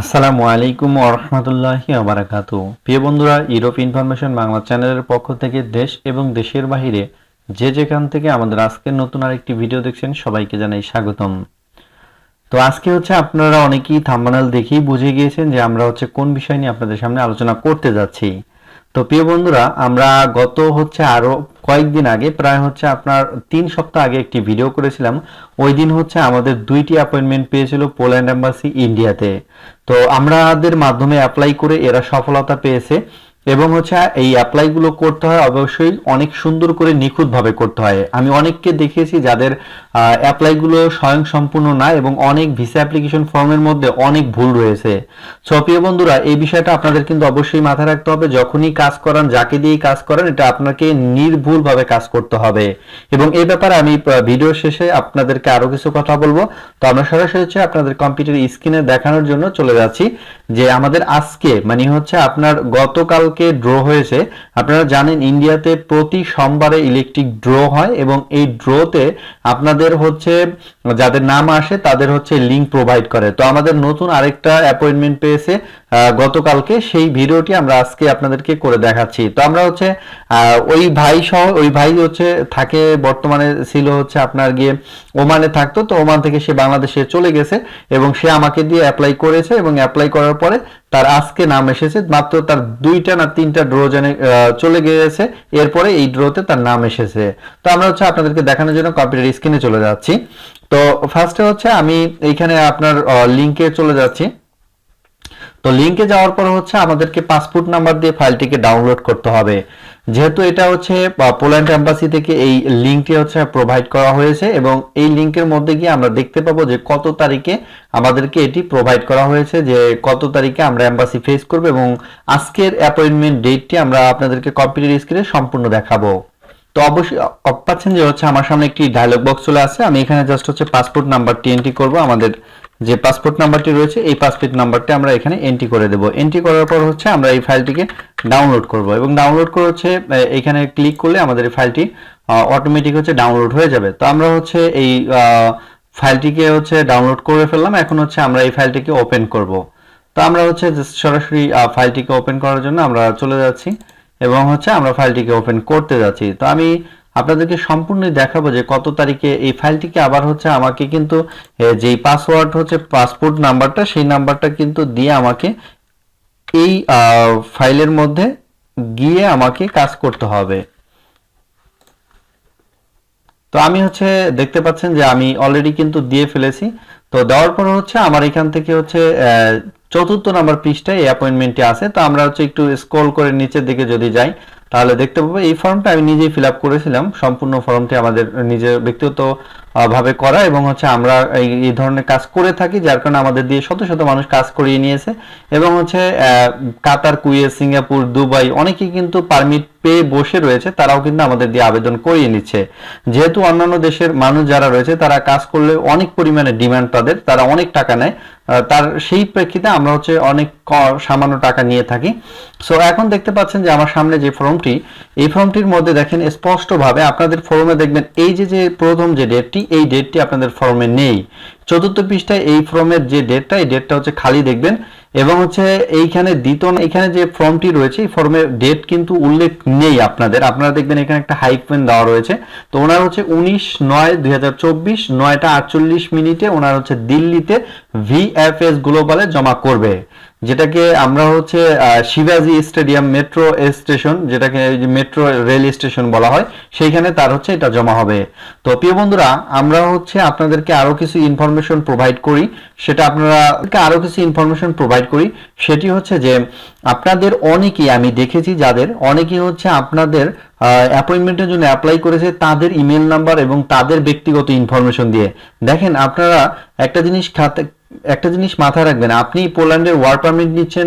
আসসালামু আলাইকুম ওরহমতুল্লাহি আবরাকাত প্রিয় বন্ধুরা ইউরোপ ইনফরমেশন বাংলা চ্যানেলের পক্ষ থেকে দেশ এবং দেশের বাহিরে যে যেখান থেকে আমাদের আজকের নতুন আরেকটি ভিডিও দেখছেন, সবাইকে জানাই স্বাগতম। তো আজকে হচ্ছে আপনারা অনেকেই থাম্বানাল দেখেই বুঝে গিয়েছেন যে আমরা হচ্ছে কোন বিষয় নিয়ে আপনাদের সামনে আলোচনা করতে যাচ্ছি। তো প্রিয় বন্ধুরা, আমরা গত হচ্ছে আরও কয়েকদিন আগে, প্রায় হচ্ছে আপনার তিন সপ্তাহ আগে একটি ভিডিও করেছিলাম। ওই দিন হচ্ছে আমাদের দুইটি অ্যাপয়েন্টমেন্ট পেয়েছিল পোল্যান্ড এম্বাসি ইন্ডিয়াতে তো। আমাদের মাধ্যমে অ্যাপ্লাই করে এরা সফলতা পেয়েছে। এবং হচ্ছে এই অ্যাপ্লাইগুলো করতে হয় অবশ্যই অনেক সুন্দর করে নিখুঁতভাবে করতে হয়। আমি অনেককে দেখিয়েছি যাদের অ্যাপ্লাইগুলো স্বয়ং সম্পূর্ণ না এবং অনেক ভিসা অ্যাপ্লিকেশন ফর্মের মধ্যে অনেক ভুল রয়েছে। সো প্রিয় বন্ধুরা, এই বিষয়টা আপনাদের কিন্তু অবশ্যই মাথায় রাখতে হবে। যখনই কাজ করান, যাকে দিয়েই কাজ করেন, এটা আপনাকে নির্ভুলভাবে কাজ করতে হবে। এবং এই ব্যাপারে আমি ভিডিও শেষে আপনাদেরকে আরও কিছু কথা বলব। তো আমরা সরাসরি হচ্ছে আপনাদের কম্পিউটার স্ক্রিনে দেখানোর জন্য চলে যাচ্ছি। যে আমাদের আজকে মানে হচ্ছে আপনার গতকালকে ড্র হয়েছে। আপনারা জানেন ইন্ডিয়াতে প্রতি সোমবারে ইলেকট্রিক ড্র হয় এবং এই ড্রতে আপনাদের হচ্ছে, যাদের নাম আসে তাদের হচ্ছে লিংক প্রোভাইড করে। তো আমাদের নতুন আরেকটা অ্যাপয়েন্টমেন্ট পেয়েছে গতকালকে। সেই ভিডিওটি আমরা আজকে আপনাদেরকে করে দেখাচ্ছি। তো আমরা হচ্ছে ওই ভাই সহ, ওই ভাই হচ্ছে থাকে, বর্তমানে ছিল হচ্ছে আপনার গিয়ে ওমানে থাকতো। তো ওমান থেকে সে বাংলাদেশে চলে গেছে এবং সে আমাকে দিয়ে অ্যাপ্লাই করেছে এবং অ্যাপ্লাই করার পরে তার আজকে নাম এসেছে, মাত্র তার দুইটা না তিনটা ড্র জানে চলে গিয়েছে। এরপরে এই ড্রতে তার নাম এসেছে। তো আমরা হচ্ছে আপনাদেরকে দেখানোর জন্য কম্পিউটার স্ক্রিনে চলে যাচ্ছি। তো ফার্স্টে হচ্ছে আমি এইখানে আপনার লিঙ্কে চলে যাচ্ছি। তো লিঙ্কে যাওয়ার পর হচ্ছে আমাদেরকে পাসপোর্ট নাম্বার দিয়ে ফাইলটিকে ডাউনলোড করতে হবে। যেহেতু এটা হচ্ছে পোল্যান্ড এম্বাসি থেকে এই লিঙ্কটি হচ্ছে প্রোভাইড করা হয়েছে এবং এই লিঙ্কের মধ্যে গিয়ে আমরা দেখতে পাবো যে কত তারিখে আমাদেরকে এটি প্রোভাইড করা হয়েছে, যে কত তারিখে আমরা এম্বাসি ফেস করব এবং আজকের অ্যাপয়েন্টমেন্ট ডেটটি আমরা আপনাদেরকে কম্পিউটার স্ক্রিনে সম্পূর্ণ দেখাবো। তো অবশ্যই পাচ্ছেন যে হচ্ছে আমার সামনে একটি ডায়লগ বক্স চলে আসছে। আমি এখানে জাস্ট হচ্ছে পাসপোর্ট নাম্বারটি এন্ট্রি করব, আমাদের যে পাসপোর্ট নাম্বারটি রয়েছে, এই পাসপোর্ট নাম্বারটি আমরা এখানে এন্ট্রি করে দেব। এন্ট্রি করার পর হচ্ছে আমরা এই ফাইলটিকে ডাউনলোড করব এবং ডাউনলোড করে হচ্ছে এখানে ক্লিক করলে আমাদের এই ফাইলটি অটোমেটিক হচ্ছে ডাউনলোড হয়ে যাবে। তো আমরা হচ্ছে এই ফাইলটিকে হচ্ছে ডাউনলোড করে ফেললাম। এখন হচ্ছে আমরা এই ফাইলটিকে ওপেন করব। তো আমরা হচ্ছে সরাসরি ফাইলটিকে ওপেন করার জন্য আমরা চলে যাচ্ছি এবং হচ্ছে আমরা ফাইলটিকে ওপেন করতে যাচ্ছি। তো আমি আপনাদেরকে সম্পূর্ণই দেখাবো যে কত তারিখে এই ফাইলটিকে আবার হচ্ছে আমাকে কিন্তু যেই পাসওয়ার্ড হচ্ছে পাসপোর্ট নাম্বারটা সেই নাম্বারটা কিন্তু দিয়ে আমাকে এই ফাইলের মধ্যে গিয়ে আমাকে কাজ করতে হবে। তো আমি হচ্ছে দেখতে পাচ্ছেন যে আমি অলরেডি কিন্তু দিয়ে ফেলেছি। তো দেওয়ার পর হচ্ছে আমার এখান থেকে হচ্ছে চতুর্থ নাম্বার পৃষ্ঠায় এই অ্যাপয়েন্টমেন্টটি আছে। তো আমরা হচ্ছে একটু স্ক্রল করে নিচের দিকে যদি যাই তাহলে দেখতে পাবো এই ফর্মটা আমি নিজেই ফিল আপ করেছিলাম। সম্পূর্ণ ফর্মটি আমাদের নিজের ব্যক্তিগত ভাবে করা এবং হচ্ছে আমরা এই ধরনের কাজ করে থাকি, যার কারণে আমাদের দিয়ে শত শত মানুষ কাজ করিয়ে নিয়েছে। এবং হচ্ছে কাতার, কুয়েত, সিঙ্গাপুর, দুবাই অনেকেই কিন্তু পারমিট পেয়ে বসে রয়েছে, তারাও কিন্তু আমাদের দিয়ে আবেদন করিয়ে নিচ্ছে। যেহেতু অন্যান্য দেশের মানুষ যারা রয়েছে, তারা কাজ করলে অনেক পরিমাণে ডিমান্ড তাদের, তারা অনেক টাকা নেয়। তার সেই প্রেক্ষিতে আমরা হচ্ছে অনেক সামান্য টাকা নিয়ে থাকি। সো এখন দেখতে পাচ্ছেন যে আমার সামনে যে ফর্মটি, এই ফর্মটির মধ্যে দেখেন স্পষ্টভাবে আপনাদের ফর্মে দেখবেন এই যে যে প্রথম যে ডেটটি, এই ডেটটি আপনাদের ফর্মে নেই। চতুর্থ পৃষ্ঠায় এই ফর্মের যে ডেটটা, এই ডেটটা হচ্ছে খালি দেখবেন। এবং হচ্ছে এইখানে দ্বিতীয় এখানে যে ফর্মটি রয়েছে, এই ফর্মের ডেট কিন্তু উল্লেখ নেই আপনাদের। আপনারা দেখবেন এখানে একটা হাইফেন দেওয়া রয়েছে। তো ওনার হচ্ছে উনিশ নয় দুই হাজার চব্বিশ, নয়টা আটচল্লিশ মিনিটে ওনার হচ্ছে দিল্লিতে ভিএফএস গ্লোবালে জমা করবে। যেটাকে আমরা হচ্ছে শিবাজি স্টেডিয়াম মেট্রো স্টেশন, যেটাকে মেট্রো রেল স্টেশন বলা হয়, সেইখানে তার হচ্ছে এটা জমা হবে। তো প্রিয় বন্ধুরা, আমরা হচ্ছে আপনাদেরকে আরও কিছু ইনফরমেশন প্রোভাইড করি। সেটা আপনারা আরও কিছু ইনফরমেশন প্রোভাইড করি। সেটি হচ্ছে যে, আপনাদের অনেকেই, আমি দেখেছি যাদের, অনেকেই হচ্ছে আপনাদের অ্যাপয়েন্টমেন্টের জন্য অ্যাপ্লাই করেছে তাদের ইমেল নাম্বার এবং তাদের ব্যক্তিগত ইনফরমেশন দিয়ে। দেখেন, আপনারা একটা জিনিস খাতে একটা জিনিস মাথায় রাখবেন, আপনি পোল্যান্ডের ওয়ার্ক পারমিট নিচ্ছেন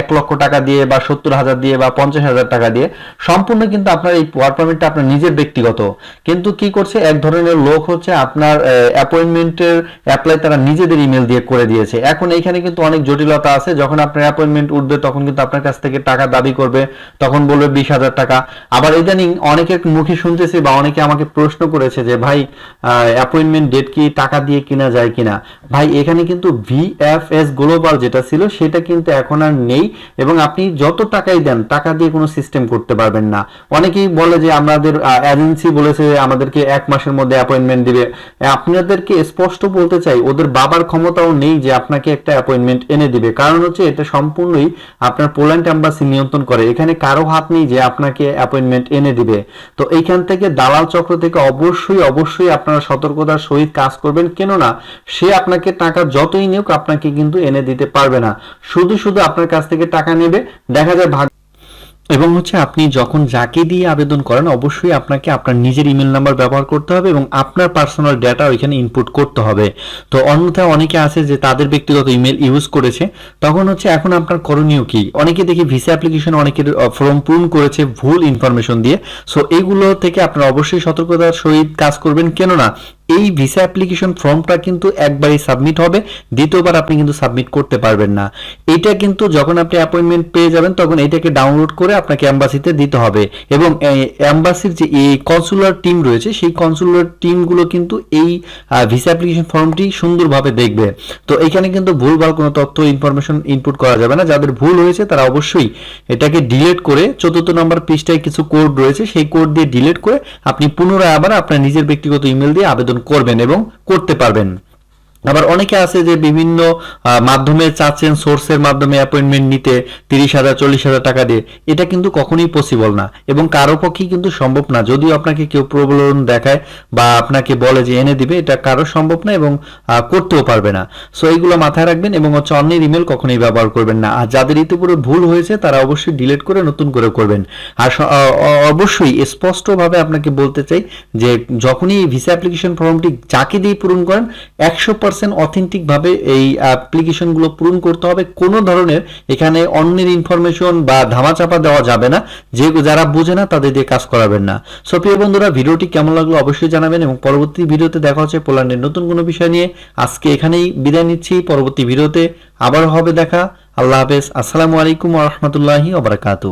এক লক্ষ টাকা দিয়ে বা সত্তর হাজার দিয়ে বা পঞ্চাশ হাজার টাকা দিয়ে, সম্পূর্ণ কিন্তু আপনার এই ওয়ার্ক পারমিটটা আপনার নিজের ব্যক্তিগত। কিন্তু কি করছে? এক ধরনের লোক হচ্ছে আপনার অ্যাপয়েন্টমেন্টের অ্যাপ্লাই তারা নিজেদের ইমেল দিয়ে করে দিয়েছে। এখন এইখানে কিন্তু অনেক জটিলতা আছে। যখন আপনার অ্যাপয়েন্টমেন্ট উঠবে, তখন কিন্তু আপনার কাছ থেকে টাকা দাবি করবে, তখন বলবে বিশ হাজার টাকা। আবার এই ইদানিং অনেকের মুখে শুনতেছি বা অনেকে আমাকে প্রশ্ন করেছে যে, ভাই অ্যাপয়েন্টমেন্ট ডেট কি, টাকা দিয়ে কিনা যায় কিনা? ভাই, এখানে কিন্তু ভিএফএস গ্লোবাল যেটা ছিল, সেটা কিন্তু এখন আর নেই এবং আপনি যত টাকাই দেন, টাকা দিয়ে কোনো সিস্টেম করতে পারবেন না। অনেকেই বলে যে, আমাদের এজেন্সি বলেছে আমাদেরকে এক মাসের মধ্যে অ্যাপয়েন্টমেন্ট দিবে। আপনাদেরকে স্পষ্ট বলতে চাই, ওদের বাবার ক্ষমতাও নেই যে, আপনাকে একটা অ্যাপয়েন্টমেন্ট এনে দিবে। কারণ হচ্ছে, এটা সম্পূর্ণই আপনার পোল্যান্ড এম্বাসি নিয়ন্ত্রণ করে। এখানে কারও হাত নেই যে, আপনাকে অ্যাপয়েন্টমেন্ট এনে দিবে। তো এইখান থেকে দালাল চক্র থেকে অবশ্যই অবশ্যই আপনারা সতর্কতার সহিত কাজ করবেন। কেননা, সে আপনাকে টাকা যতই নিয়োগ আপনাকে কিন্তু এনে দিতে পারবে না। শুধু শুধু আপনার কাছ থেকে টাকা নেবে। দেখা যায় এবং হচ্ছে আপনি যখন যাকে দিয়ে আবেদন করেন, অবশ্যই আপনাকে আপনার নিজের ইমেল নাম্বার ব্যবহার করতে হবে এবং আপনার পার্সোনাল ডেটা ওইখানে ইনপুট করতে হবে। তো অন্যথায় অনেকে আছে যে তাদের ব্যক্তিগত ইমেল ইউজ করেছে, তখন হচ্ছে এখন আপনার করণীয় কি? অনেকে দেখি ভিসা অ্যাপ্লিকেশন অনেকের ফর্ম পূরণ করেছে ভুল ইনফরমেশন দিয়ে। সো এইগুলো থেকে আপনারা অবশ্যই সতর্কতার সহিত কাজ করবেন। কেননা এই ভিসা অ্যাপ্লিকেশন ফর্মটা কিন্তু একবারই সাবমিট হবে, দ্বিতীয়বার আপনি কিন্তু সাবমিট করতে পারবেন না। এটা কিন্তু যখন আপনি অ্যাপয়েন্টমেন্ট পেয়ে যাবেন, তখন এটাকে ডাউনলোড করে আপনাকে অ্যাম্বাসিতে দিতে হবে। এবং অ্যাম্বাসির যে এই কনসুলার টিম রয়েছে, সেই কনসুলার টিমগুলো কিন্তু এই ভিসা অ্যাপ্লিকেশন ফর্মটি সুন্দরভাবে দেখবে। তো এখানে কিন্তু ভুলভাল কোনো তথ্য ইনফরমেশন ইনপুট করা যাবে না। যাদের ভুল হয়েছে, তারা অবশ্যই এটাকে ডিলিট করে, চতুর্থ নম্বর পৃষ্ঠায় কিছু কোড রয়েছে, সেই কোড দিয়ে ডিলিট করে আপনি পুনরায় আবার আপনার নিজের ব্যক্তিগত ইমেল দিয়ে আবেদন করবেন এবং করতে পারবেন। আবার অনেকে আছে যে বিভিন্ন মাধ্যমে চাচ্ছেন সোর্সের মাধ্যমে অ্যাপয়েন্টমেন্ট নিতে তিরিশ হাজার, চল্লিশ হাজার টাকা দিয়ে। এটা কিন্তু কখনোই পসিবল না। এবং কারও পক্ষেই কিন্তু সম্ভব না। যদিও আপনাকে কেউ প্রবলন দেখায় বা আপনাকে বলে যে এনে দিবে, এটা কারও সম্ভব না এবং করতেও পারবে না। সো এইগুলো মাথায় রাখবেন এবং হচ্ছে অন্যের ইমেল কখনোই ব্যবহার করবেন না। আর যাদের ইতিপূর্বে ভুল হয়েছে, তারা অবশ্যই ডিলিট করে নতুন করে করবেন। আর অবশ্যই স্পষ্টভাবে আপনাকে বলতে চাই যে, যখনই ভিসা অ্যাপ্লিকেশন ফর্মটি যাকে দিয়ে পূরণ করেন, একশো পার্সেন্ট অথেন্টিক ভাবে এই অ্যাপ্লিকেশনগুলো পূরণ করতে হবে। কোনো ধরনের এখানে অন্যের ইনফরমেশন বা ধামাচাপা দেওয়া যাবে না। যে যারা বুঝে না, তাদের দিয়ে কাজ করাবেন না। সো প্রিয় বন্ধুরা, ভিডিওটি কেমন লাগল অবশ্যই জানাবেন এবং পরবর্তী ভিডিওতে দেখা হচ্ছে পোল্যান্ডের নতুন কোনো বিষয় নিয়ে। আজকে এখানেই বিদায় নিচ্ছি। পরবর্তী ভিডিওতে আবার হবে দেখা। আল্লাহ হাফেজ। আসসালামু আলাইকুম রহমতুল্লাহি ওবরাকাতু